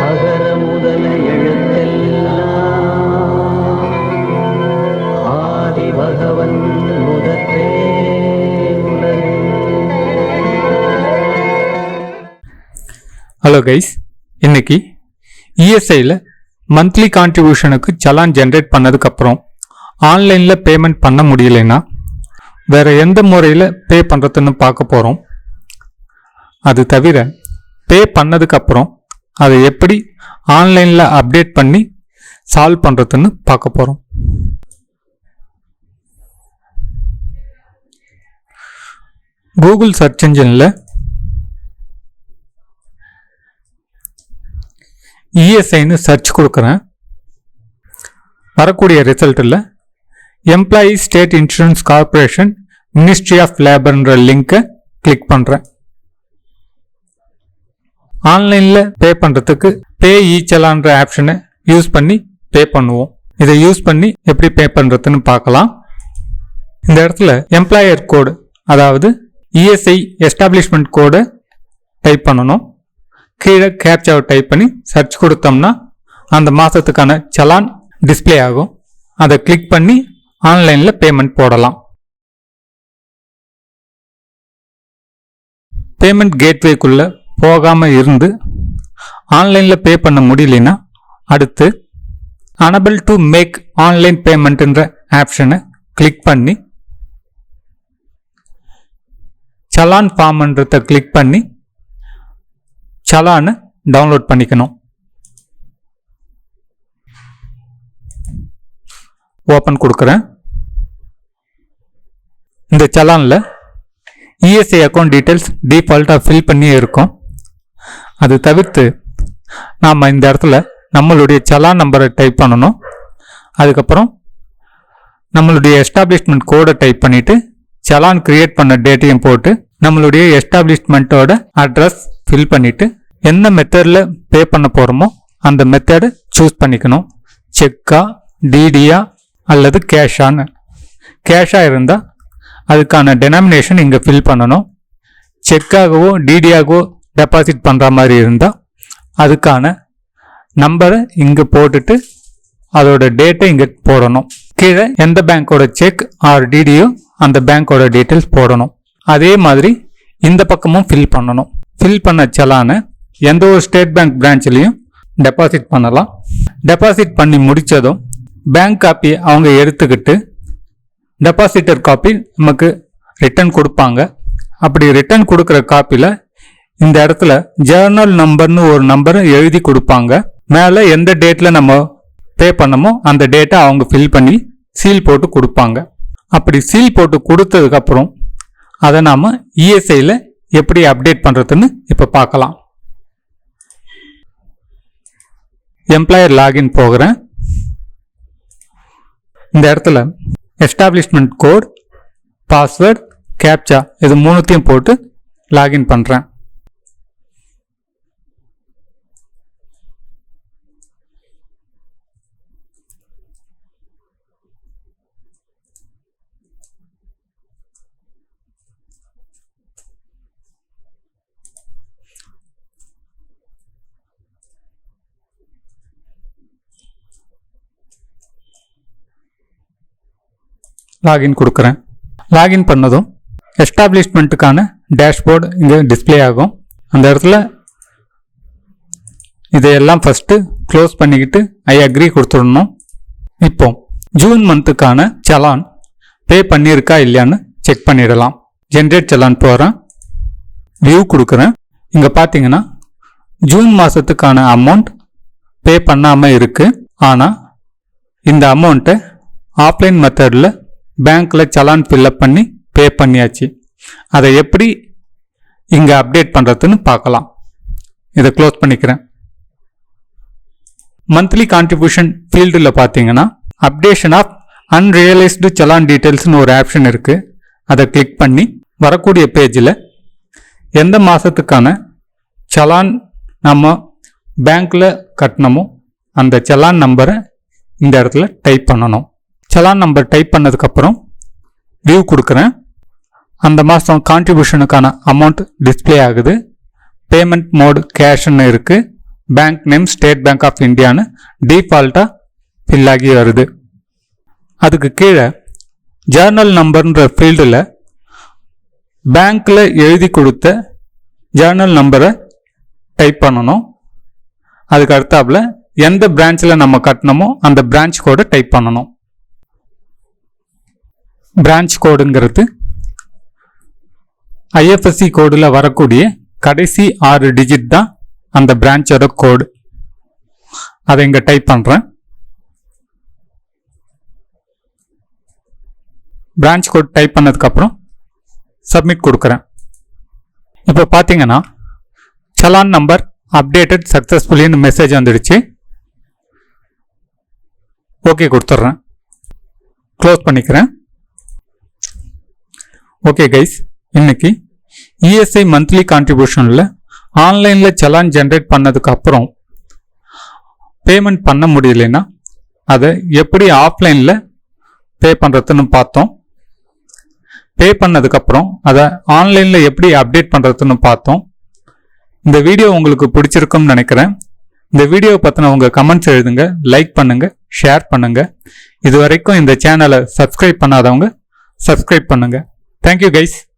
அகர முதல எழுத்தெல்லாம் ஆதி பகவன் முதற்றே ஹலோ கைஸ் இன்னைக்கு இஎஸ்ஐயில் மந்த்லி கான்ட்ரிபியூஷனுக்கு சலான் ஜென்ரேட் பண்ணதுக்கப்புறம் ஆன்லைனில் பேமெண்ட் பண்ண முடியலைன்னா வேறு எந்த முறையில் பே பண்ணுறதுன்னு பார்க்க போகிறோம் அது தவிர பே பண்ணதுக்கப்புறம் அதை எப்படி ஆன்லைனில் அப்டேட் பண்ணி சால்வ் பண்ணுறதுன்னு பார்க்க போகிறோம் கூகுள் சர்ச் இன்ஜினில் இஎஸ்ஐன்னு சர்ச் கொடுக்குறேன். வரக்கூடிய ரிசல்ட்டில் Employee State Insurance Corporation Ministry of லேபர்ன்ற லிங்க்கை கிளிக் பண்ணுறேன் ஆன்லைனில் பே பண்ணுறதுக்கு பே ஈச்சலான்ற ஆப்ஷனை யூஸ் பண்ணி பே பண்ணுவோம். இதை யூஸ் பண்ணி எப்படி பே பண்ணுறதுன்னு பார்க்கலாம். இந்த இடத்துல எம்ப்ளாயர் கோடு அதாவது இஎஸ்ஐ எஸ்டாப்ளிஷ்மெண்ட் கோடை டைப் பண்ணணும். கீழே கேப்சாவை டைப் பண்ணி சர்ச் கொடுத்தோம்னா அந்த மாதத்துக்கான சலான் டிஸ்ப்ளே ஆகும். அதை கிளிக் பண்ணி ஆன்லைனில் பேமெண்ட் போடலாம். பேமெண்ட் கேட்வேக்குள்ளே போகாமல் இருந்து ஆன்லைனில் பே பண்ண முடியலனா அடுத்து அனபிள் டு மேக் ஆன்லைன் பேமெண்ட்ன்ற ஆப்ஷனை கிளிக் பண்ணி சலான் ஃபார்ம்ன்றதை கிளிக் பண்ணி சலானை டவுன்லோட் பண்ணிக்கணும். ஓப்பன் கொடுக்குறேன். இந்த சலானில் இஎஸ்ஐ அக்கௌண்ட் டீட்டெயில்ஸ் டீஃபால்ட்டாக ஃபில் பண்ணியே இருக்கும். அது தவிர்த்து நாம் இந்த இடத்துல நம்மளுடைய சலான் நம்பரை டைப் பண்ணணும். அதுக்கப்புறம் நம்மளுடைய எஸ்டாப்ளிஷ்மெண்ட் கோடை டைப் பண்ணிவிட்டு சலான் கிரியேட் பண்ண டேட்டையும் போட்டு நம்மளுடைய எஸ்டாப்ளிஷ்மெண்ட்டோட அட்ரஸ் ஃபில் பண்ணிவிட்டு என்ன மெத்தடில் பே பண்ண போகிறோமோ அந்த மெத்தடை சூஸ் பண்ணிக்கணும். செக்கா டிடியா அல்லது கேஷான்னு கேஷாக இருந்தால் அதுக்கான டெனாமினேஷன் இங்கே ஃபில் பண்ணணும். செக்காகவோ டிடியாகவோ டெபாசிட் பண்ணுற மாதிரி இருந்தால் அதுக்கான நம்பரை இங்கே போட்டுட்டு அதோட டேட்டை இங்கே போடணும். கீழே எந்த பேங்க்கோட செக் ஆர் டிடியோ அந்த பேங்க்கோட டீட்டெயில்ஸ் போடணும். அதே மாதிரி இந்த பக்கமும் ஃபில் பண்ணணும். ஃபில் பண்ண செலானை எந்த ஒரு ஸ்டேட் பேங்க் பிரான்ச்லேயும் டெபாசிட் பண்ணலாம். டெபாசிட் பண்ணி முடித்ததும் பேங்க் காப்பி அவங்க எடுத்துக்கிட்டு டெபாசிட்டர் காப்பி நமக்கு ரிட்டர்ன் கொடுப்பாங்க. அப்படி ரிட்டர்ன் கொடுக்குற காப்பியில் இந்த இடத்துல ஜேர்னல் நம்பர்னு ஒரு நம்பர் எழுதி கொடுப்பாங்க. மேலே எந்த டேட்டில் நம்ம பே பண்ணமோ அந்த டேட்டை அவங்க ஃபில் பண்ணி சீல் போட்டு கொடுப்பாங்க. அப்படி சீல் போட்டு கொடுத்ததுக்கப்புறம் அதை நாம் இஎஸ்ஐயில் எப்படி அப்டேட் பண்ணுறதுன்னு இப்போ பார்க்கலாம். எம்ப்ளாயர் லாகின் போகிறேன். இந்த இடத்துல எஸ்டாப்ளிஷ்மெண்ட் கோட் பாஸ்வேர்ட் கேப்சா இது மூணுத்தையும் போட்டு லாகின் பண்ணுறேன் லாகின் கொடுக்குறேன். லாகின் பண்ணதும் எஸ்டாப்ளிஷ்மெண்ட்டுக்கான டேஷ்போர்டு இங்கே டிஸ்ப்ளே ஆகும். அந்த இடத்துல இதையெல்லாம் ஃபஸ்ட்டு க்ளோஸ் பண்ணிக்கிட்டு ஐ அக்ரி கொடுத்துடணும். இப்போ ஜூன் மந்த்துக்கான சலான் பே பண்ணியிருக்கா இல்லையான்னு செக் பண்ணிடலாம். ஜென்ரேட் சலான் போகிறேன் வியூ கொடுக்குறேன். இங்கே பார்த்தீங்கன்னா ஜூன் மாதத்துக்கான அமௌண்ட் பே பண்ணாமல் இருக்குது ஆனால் இந்த அமௌண்ட்டை ஆஃப்லைன் மெத்தடில் பேங்க்கில் சலான் ஃபில்அப் பண்ணி பே பண்ணியாச்சு. அதை எப்படி இங்கே அப்டேட் பண்ணுறதுன்னு பார்க்கலாம். இதை க்ளோஸ் பண்ணிக்கிறேன். மந்த்லி கான்ட்ரிபியூஷன் ஃபீல்டில் பார்த்தீங்கன்னா அப்டேஷன் ஆஃப் அன்ரியலைஸ்டு சலான் டீட்டெயில்ஸ்னு ஒரு ஆப்ஷன் இருக்குது அதை கிளிக் பண்ணி வரக்கூடிய பேஜில் எந்த மாதத்துக்கான சலான் நம்ம பேங்க்கில் கட்டணமோ அந்த சலான் நம்பரை இந்த இடத்துல டைப் பண்ணணும். சலான் நம்பர் டைப் பண்ணதுக்கப்புறம் வியூ கொடுக்குறேன். அந்த மாதம் கான்ட்ரிபியூஷனுக்கான அமௌண்ட் டிஸ்ப்ளே ஆகுது. பேமெண்ட் மோடு கேஷ்னு இருக்குது bank name State Bank of இந்தியான்னு டீஃபால்ட்டாக ஃபில் ஆகி வருது. அதுக்கு கீழே ஜேர்னல் நம்பர்ன்ற ஃபீல்டில் பேங்க்கில் எழுதி கொடுத்த ஜேர்னல் நம்பரை டைப் பண்ணணும். அதுக்கு அடுத்தாப்புல எந்த பிரான்ச்சில் நம்ம கட்டணுமோ அந்த பிரான்ச் கோடை டைப் பண்ணணும். பிரான்ச் கோடுங்கிறது ஐஎஃப்எஸ்சி கோடில் வரக்கூடிய கடைசி ஆறு டிஜிட் தான் அந்த பிரான்ச்சோட கோடு அதை இங்கே டைப் பண்ணுறேன் பிரான்ச் கோட் டைப் பண்ணதுக்கப்புறம் சப்மிட் கொடுக்குறேன். இப்போ பார்த்தீங்கன்னா சலான் நம்பர் அப்டேட்டட் சக்ஸஸ்ஃபுல்லின்னு மெசேஜ் வந்துடுச்சு. ஓகே கொடுத்துட்றேன். க்ளோஸ் பண்ணிக்கிறேன். ஓகே கைஸ் இன்னைக்கு இஎஸ்ஐ மந்த்லி கான்ட்ரிபியூஷனில் ஆன்லைனில் சலான் ஜென்ரேட் பண்ணதுக்கு அப்புறம் பேமெண்ட் பண்ண முடியலைன்னா அதை எப்படி ஆஃப்லைனில் பே பண்ணுறதுன்னு பார்த்தோம். பே பண்ணதுக்கப்புறம் அதை ஆன்லைனில் எப்படி அப்டேட் பண்ணுறதுன்னு பார்த்தோம். இந்த வீடியோ உங்களுக்கு பிடிச்சிருக்கும்னு நினைக்கிறேன். இந்த வீடியோவை பற்றின உங்கள் கமெண்ட்ஸ் எழுதுங்க லைக் பண்ணுங்கள் ஷேர் பண்ணுங்கள் இது வரைக்கும் இந்த சேனலை சப்ஸ்கிரைப் பண்ணாதவங்க சப்ஸ்கிரைப் Thank you guys.